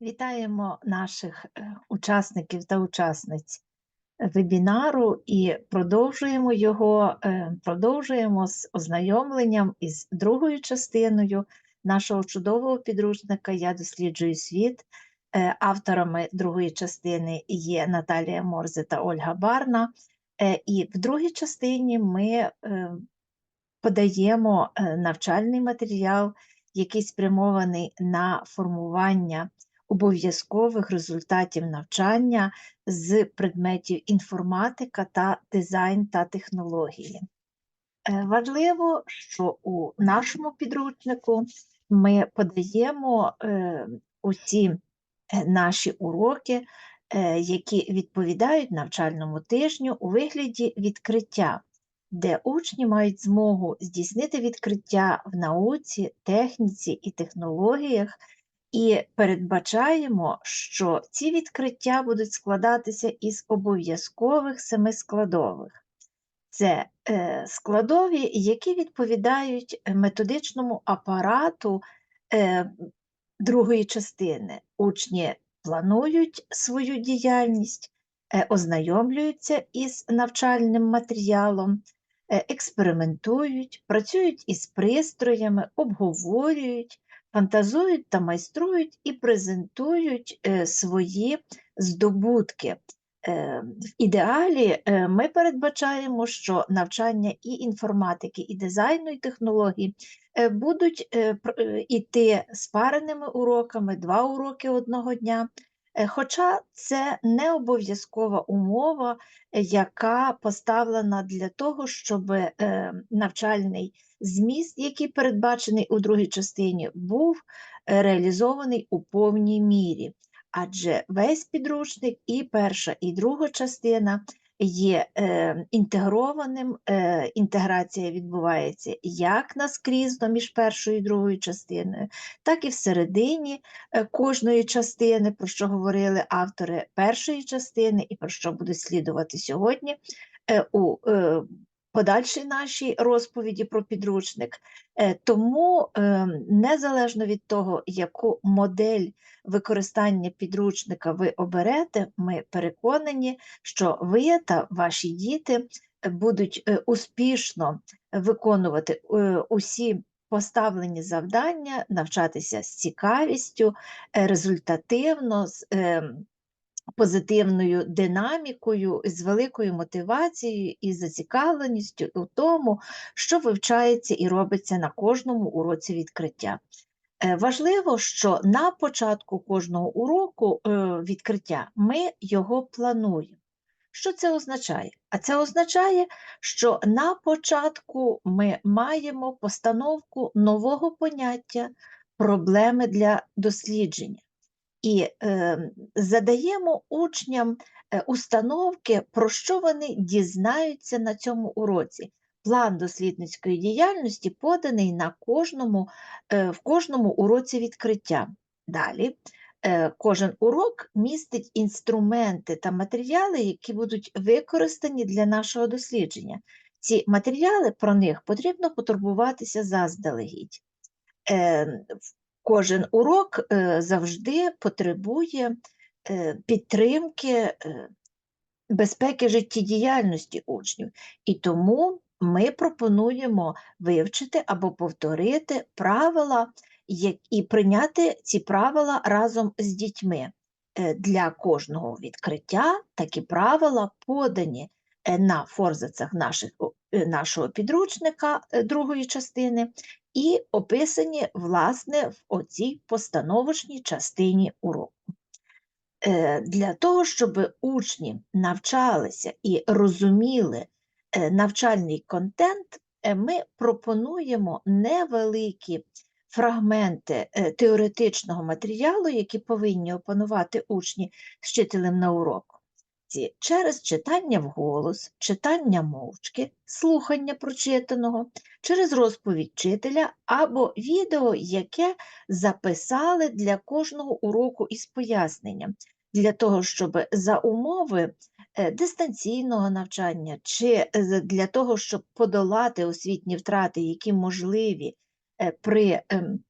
Вітаємо наших е, учасників та учасниць вебінару і продовжуємо його, е, продовжуємо з ознайомленням із другою частиною нашого чудового підручника Я досліджую світ. Е, Авторами другої частини є Наталія Морзе та Ольга Барна. Е, І в другій частині ми е, подаємо е, навчальний матеріал, який спрямований на формування обов'язкових результатів навчання з предметів інформатика та дизайн та технології. Е, Важливо, що у нашому підручнику ми подаємо е, усі е, наші уроки, які відповідають навчальному тижню у вигляді відкриття, де учні мають змогу здійснити відкриття в науці, техніці і технологіях, і передбачаємо, що ці відкриття будуть складатися із обов'язкових семи складових. Це е, складові, які відповідають методичному апарату е, другої частини. Учні планують свою діяльність, е, ознайомлюються із навчальним матеріалом, експериментують, працюють із пристроями, обговорюють, фантазують та майструють і презентують е, свої здобутки. Е, В ідеалі е, ми передбачаємо, що навчання і інформатики, і дизайну, і технологій будуть іти спареними уроками, два уроки одного дня. Хоча це не обов'язкова умова, яка поставлена для того, щоб навчальний зміст, який передбачений у другій частині, був е, реалізований у повній мірі. Адже весь підручник, і перша, і друга частина є е, інтегрованим, е, інтеграція відбувається як наскрізно між першою і другою частиною, так і всередині е, кожної частини, про що говорили автори першої частини, і про що буде слідувати сьогодні е, у подальшій нашій розповіді про підручник. Е, Тому, е, незалежно від того, яку модель використання підручника ви оберете, ми переконані, що ви та ваші діти будуть е, успішно виконувати усі поставлені завдання, навчатися з цікавістю, результативно, з е, позитивною динамікою, з великою мотивацією і зацікавленістю у тому, що вивчається і робиться на кожному уроці відкриття. Е, Важливо, що на початку кожного уроку е, відкриття ми його плануємо. Що це означає? А це означає, що на початку ми маємо постановку нового поняття проблеми для дослідження і е, задаємо учням е, установки, про що вони дізнаються на цьому уроці. План дослідницької діяльності поданий на кожному, е, в кожному уроці відкриття. Далі е, кожен урок містить інструменти та матеріали, які будуть використані для нашого дослідження. Ці матеріали про них потрібно потурбуватися заздалегідь. Кожен урок е, завжди потребує е, підтримки е, безпеки життєдіяльності учнів. І тому ми пропонуємо вивчити або повторити правила і прийняти ці правила разом з дітьми. Для кожного відкриття такі правила подані на форзацях наших, нашого підручника другої частини і описані, власне, в оцій постановочній частині уроку. Е, Для того, щоб учні навчалися і розуміли е, навчальний контент, е, ми пропонуємо невеликі фрагменти теоретичного матеріалу, які повинні опанувати учні з вчителем на уроку. Ці через читання вголос, читання мовчки, слухання прочитаного, через розповідь вчителя або відео, яке записали для кожного уроку із поясненням, для того, щоб за умови е, дистанційного навчання чи е, для того, щоб подолати освітні втрати, які можливі е, при ем,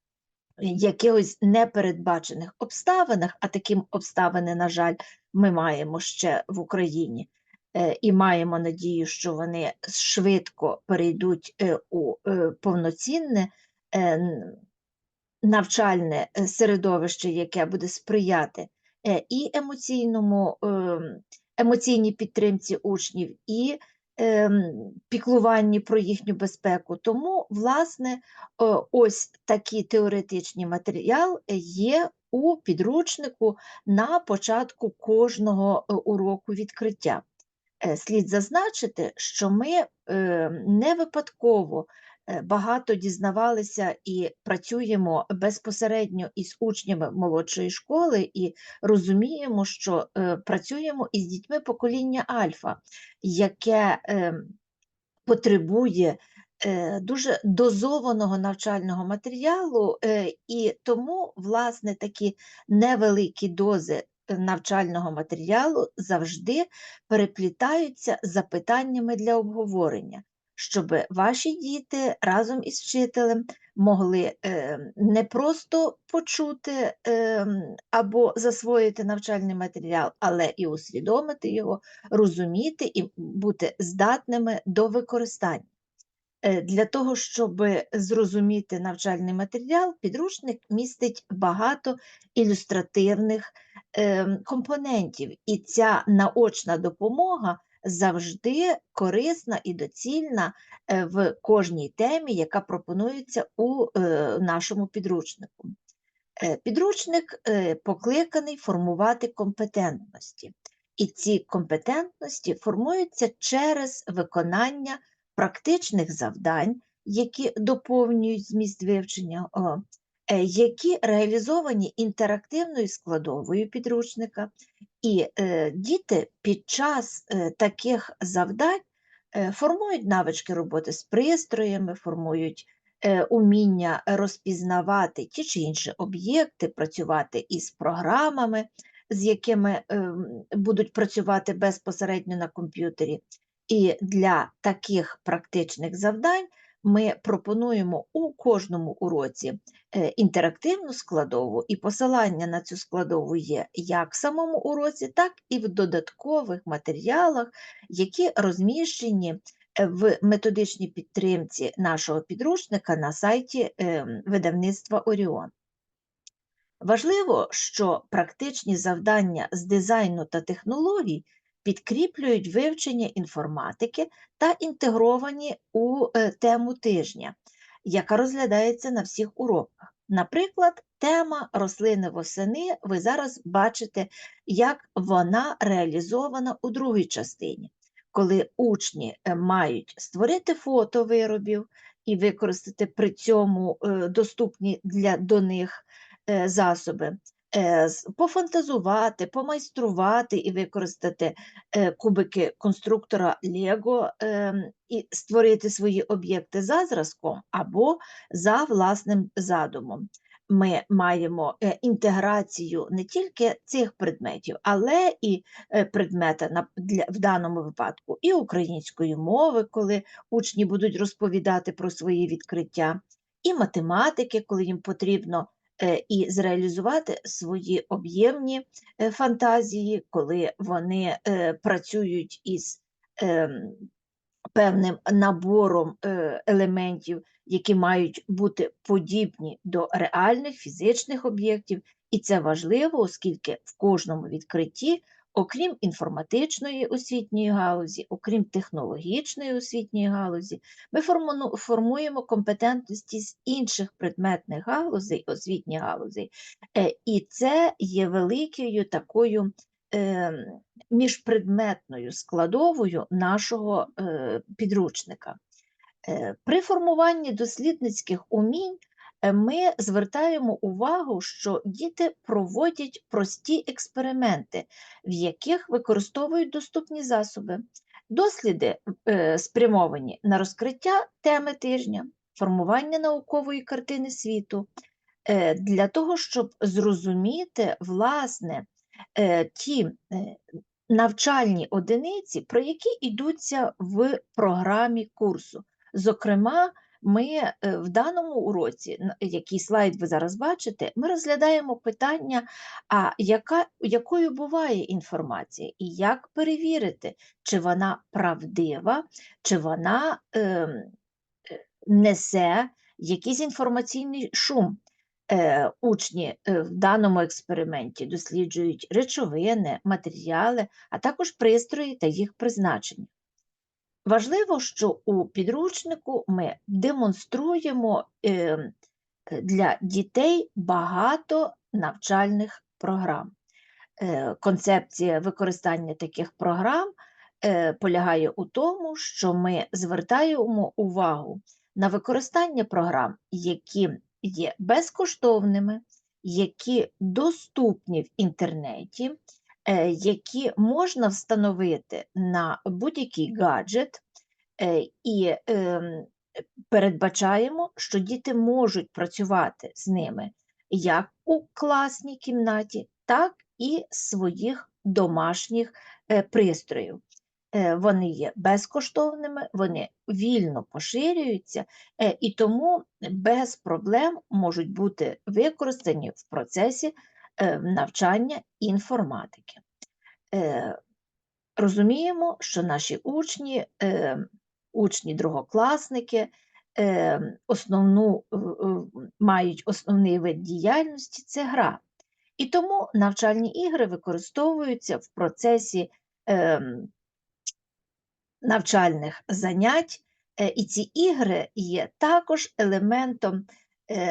якихось непередбачених обставинах, а такі обставини, на жаль, ми маємо ще в Україні, е, і маємо надію, що вони швидко перейдуть е, у е, повноцінне навчальне середовище, яке буде сприяти і емоційному, ем, емоційній підтримці учнів, і піклуванні про їхню безпеку. Тому, власне, ось такий теоретичний матеріал є у підручнику на початку кожного е, уроку відкриття. Е, Слід зазначити, що ми е, не випадково е, багато дізнавалися і працюємо безпосередньо із учнями молодшої школи, і розуміємо, що е, працюємо із дітьми покоління альфа, яке е, потребує е, дуже дозованого навчального матеріалу, е, і тому, власне, такі невеликі дози е, навчального матеріалу завжди переплітаються запитаннями для обговорення, щоб ваші діти разом із вчителем могли е, не просто почути е, або засвоїти навчальний матеріал, але і усвідомити його, розуміти і бути здатними до використання. Е, Для того, щоб зрозуміти навчальний матеріал, підручник містить багато ілюстративних компонентів, і ця наочна допомога завжди корисна і доцільна е, в кожній темі, яка пропонується у е, нашому підручнику. Е, Підручник покликаний формувати компетентності, і ці компетентності формуються через виконання практичних завдань, які доповнюють зміст вивчення, які реалізовані інтерактивною складовою підручника, і е, діти під час е, таких завдань е, формують навички роботи з пристроями, формують уміння розпізнавати ті чи інші об'єкти, працювати із програмами, з якими ем, будуть працювати безпосередньо на комп'ютері. І для таких практичних завдань ми пропонуємо у кожному уроці е, інтерактивну складову, і посилання на цю складову є як в самому уроці, так і в додаткових матеріалах, які розміщені е, в методичній підтримці нашого підручника на сайті е, видавництва Оріон. Важливо, що практичні завдання з дизайну та технологій підкріплюють вивчення інформатики та інтегровані у е, тему тижня, яка розглядається на всіх уроках. Наприклад, тема рослини восени, ви зараз бачите, як вона реалізована у другій частині, коли учні е, мають створити фото виробів і використати при цьому е, доступні для до них засоби, пофантазувати, помайструвати і використати е, кубики конструктора Лего ем, і створити свої об'єкти за зразком або за власним задумом. Ми маємо е, інтеграцію не тільки цих предметів, але і е, предмета в даному випадку і української мови, коли учні будуть розповідати про свої відкриття, і математики, коли їм потрібно е, і зреалізувати свої об'ємні е, фантазії, коли вони е, працюють із ем, певним набором е, елементів, які мають бути подібні до реальних фізичних об'єктів, і це важливо, оскільки в кожному відкритті, окрім інформатичної освітньої галузі, окрім технологічної освітньої галузі, ми формуємо компетентності з інших предметних галузей, освітніх галузей, Е, і це є великою такою. ем, міжпредметною складовою нашого е, підручника. Е, При формуванні дослідницьких умінь ми звертаємо увагу, що діти проводять прості експерименти, в яких використовують доступні засоби. Досліди е, спрямовані на розкриття теми тижня, формування наукової картини світу, е, для того, щоб зрозуміти, власне, е, ті е, навчальні одиниці, про які йдуться в програмі курсу. Зокрема, ми е, в даному уроці, який слайд ви зараз бачите, ми розглядаємо питання, а яка, якою буває інформація, і як перевірити, чи вона правдива, чи вона ем, е, несе якийсь інформаційний шум. Е, Учні е, в даному експерименті досліджують речовини, матеріали, а також пристрої та їх призначення. Важливо, що у підручнику ми демонструємо е, для дітей багато навчальних програм. Е, Концепція використання таких програм е, полягає у тому, що ми звертаємо увагу на використання програм, які є безкоштовними, які доступні в інтернеті, які можна встановити на будь-який гаджет, е, і ем, передбачаємо, що діти можуть працювати з ними як у класній кімнаті, так і своїх домашніх е, пристроїв. Е, Вони є безкоштовними, вони вільно поширюються, е, і тому без проблем можуть бути використані в процесі е, навчання інформатики. Е, Розуміємо, що наші учні, е, учні другокласники, е, основну, е, е, мають основний вид діяльності це гра. І тому навчальні ігри використовуються в процесі навчальних занять, е, і ці ігри є також елементом е,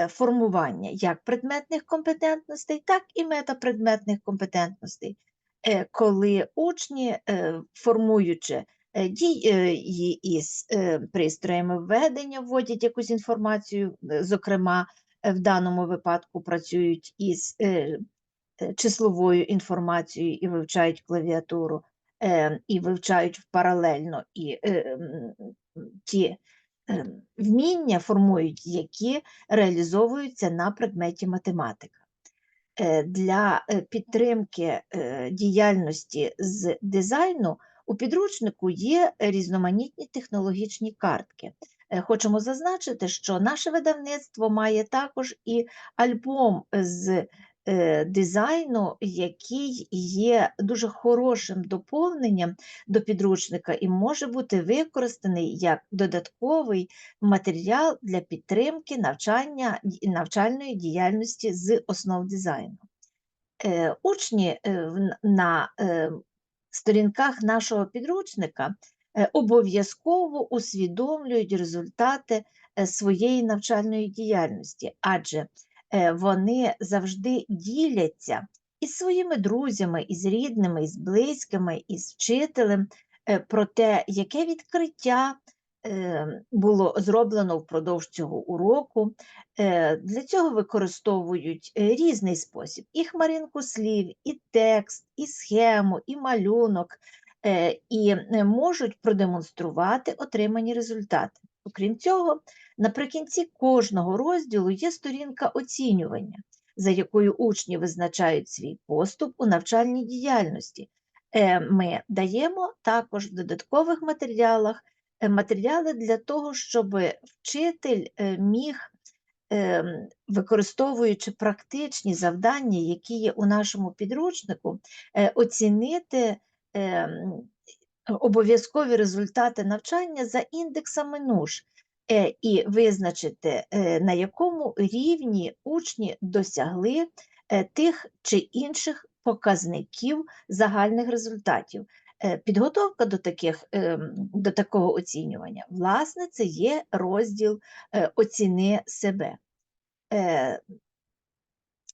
формування як предметних компетентностей, так і метапредметних компетентностей, Е, коли учні, е, формуючи е, дії із е, пристроями введення, вводять якусь інформацію, е, зокрема, е, в даному випадку працюють із е, е, числовою інформацією і вивчають клавіатуру, е, і вивчають паралельно і е, ті е, вміння формують, які реалізовуються на предметі математика. Е, Для е, підтримки е, діяльності з дизайну у підручнику є різноманітні технологічні картки. Хочемо зазначити, що наше видавництво має також і альбом з дизайну, який є дуже хорошим доповненням до підручника і може бути використаний як додатковий матеріал для підтримки навчання, навчальної діяльності з основ дизайну. Е, Учні е, на е, сторінках нашого підручника е, обов'язково усвідомлюють результати е, своєї навчальної діяльності, адже е, вони завжди діляться із своїми друзями, із рідними, із близькими, із вчителем е, про те, яке відкриття е, було зроблено впродовж цього уроку. Е, Для цього використовують е, різний спосіб: і хмаринку слів, і текст, і схему, і малюнок, е, і е, можуть продемонструвати отримані результати. Окрім цього, наприкінці кожного розділу є сторінка оцінювання, за якою учні визначають свій поступ у навчальній діяльності. Е, Ми даємо також в додаткових матеріалах е, матеріали для того, щоб вчитель е, міг використовуючи практичні завдання, які є у нашому підручнику, оцінити обов'язкові результати навчання за індексами НУШ е, і визначити, е, на якому рівні учні досягли е, тих чи інших показників загальних результатів. Підготовка до, таких, до такого оцінювання, власне, це є розділ оціни себе.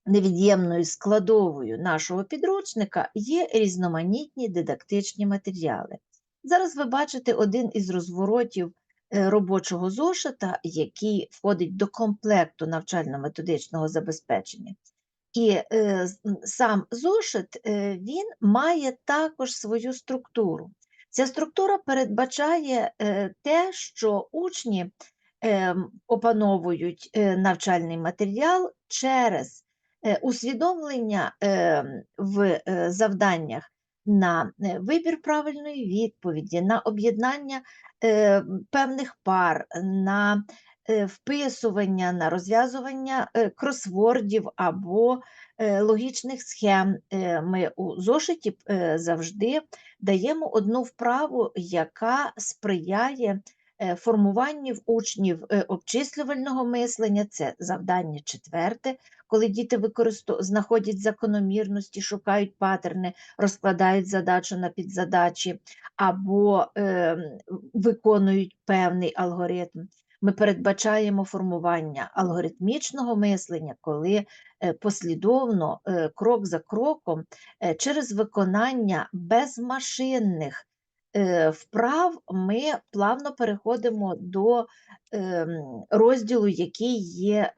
Невід'ємною складовою нашого підручника є різноманітні дидактичні матеріали. Зараз ви бачите один із розворотів е, робочого зошита, який входить до комплекту навчально-методичного забезпечення. І е, сам зошит е, він має також свою структуру. Ця структура передбачає е, те, що учні е, опановують навчальний матеріал через усвідомлення е, в е, завданнях на е, вибір правильної відповіді, на об'єднання е, певних пар, на е, вписування, на розв'язування е, кросвордів або е, логічних схем. Е, Ми у зошиті е, завжди даємо одну вправу, яка сприяє е, формуванню в учнів е, обчислювального мислення. Це завдання четверте, коли діти використо... знаходять закономірності, шукають патерни, розкладають задачу на підзадачі або е, виконують певний алгоритм. Ми передбачаємо формування алгоритмічного мислення, коли е, послідовно, е, крок за кроком, е, через виконання безмашинних вправ ми плавно переходимо до ем, розділу, який є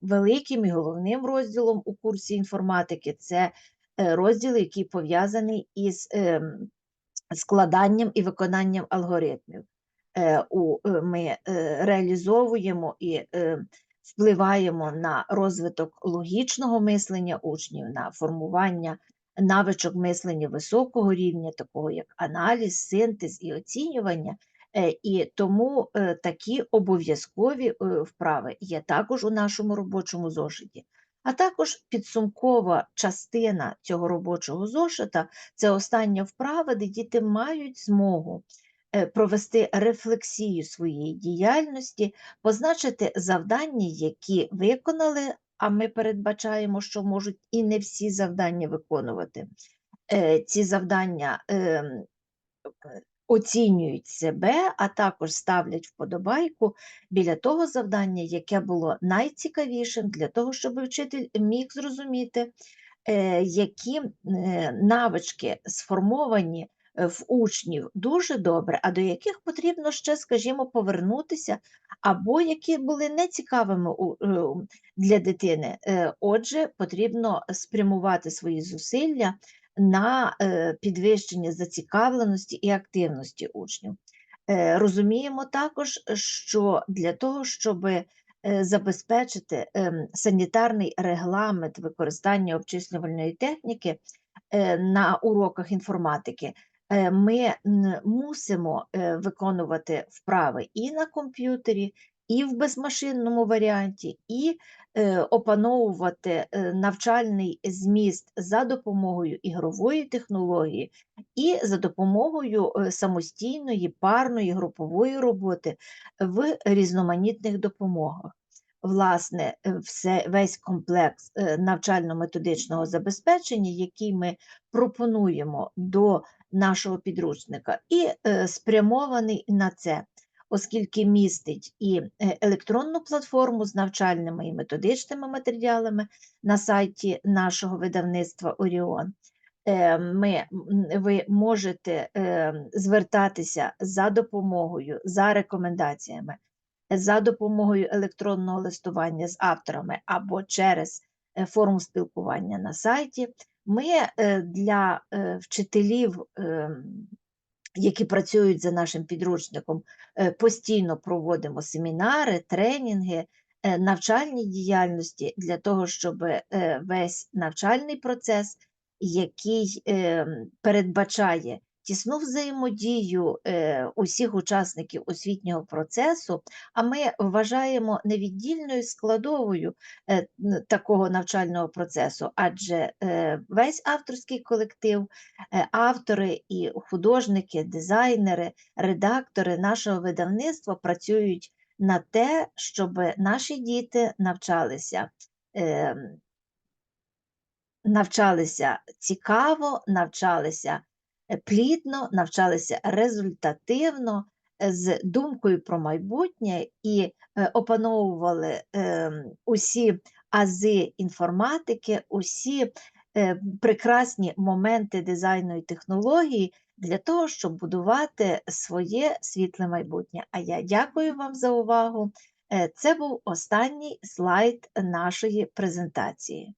великим і головним розділом у курсі інформатики. Це е, розділ, який пов'язаний із ем, складанням і виконанням алгоритмів. Е, е, Ми реалізовуємо і впливаємо на розвиток логічного мислення учнів, на формування навичок мислення високого рівня, такого як аналіз, синтез і оцінювання. Е, І тому е, такі обов'язкові е, вправи є також у нашому робочому зошиті. А також підсумкова частина цього робочого зошита це остання вправа, де діти мають змогу провести рефлексію своєї діяльності, позначити завдання, які виконали, а ми передбачаємо, що можуть і не всі завдання виконувати. Ці завдання ем, оцінюють себе, а також ставлять вподобайку біля того завдання, яке було найцікавішим для того, щоб вчитель міг зрозуміти, е, які е, навички сформовані е, в учнів дуже добре, а до яких потрібно ще, скажімо, повернутися, або які були нецікавими для дитини. Отже, потрібно спрямувати свої зусилля на е, підвищення зацікавленості і активності учнів. Е, Розуміємо також, що для того, щоб забезпечити ем, санітарний регламент використання обчислювальної техніки е, на уроках інформатики, е, ми мусимо е, виконувати вправи і на комп'ютері, і в безмашинному варіанті, і е, опановувати е, навчальний зміст за допомогою ігрової технології і за допомогою е, самостійної, парної, групової роботи в різноманітних допомогах. Власне, е, все, весь комплекс е, навчально-методичного забезпечення, який ми пропонуємо до нашого підручника, і е, спрямований на це оскільки містить і е, електронну платформу з навчальними і методичними матеріалами на сайті нашого видавництва Оріон. Е, ми, Ви можете е, звертатися за допомогою, за рекомендаціями, за допомогою електронного листування з авторами або через форму спілкування на сайті. Ми для вчителів ем, які працюють за нашим підручником, е, постійно проводимо семінари, тренінги, е, навчальні діяльності для того, щоб е, весь навчальний процес, який передбачає тісну взаємодію е, усіх учасників освітнього процесу, а ми вважаємо невіддільною складовою е, такого навчального процесу, адже е, весь авторський колектив, автори і художники, дизайнери, редактори нашого видавництва працюють на те, щоб наші діти навчалися. Навчалися цікаво, навчалися плідно, навчалися результативно, е, з думкою про майбутнє і е, опановували ем, усі ази інформатики, усі прекрасні моменти дизайну і технології для того, щоб будувати своє світле майбутнє. А я дякую вам за увагу. Це був останній слайд нашої презентації.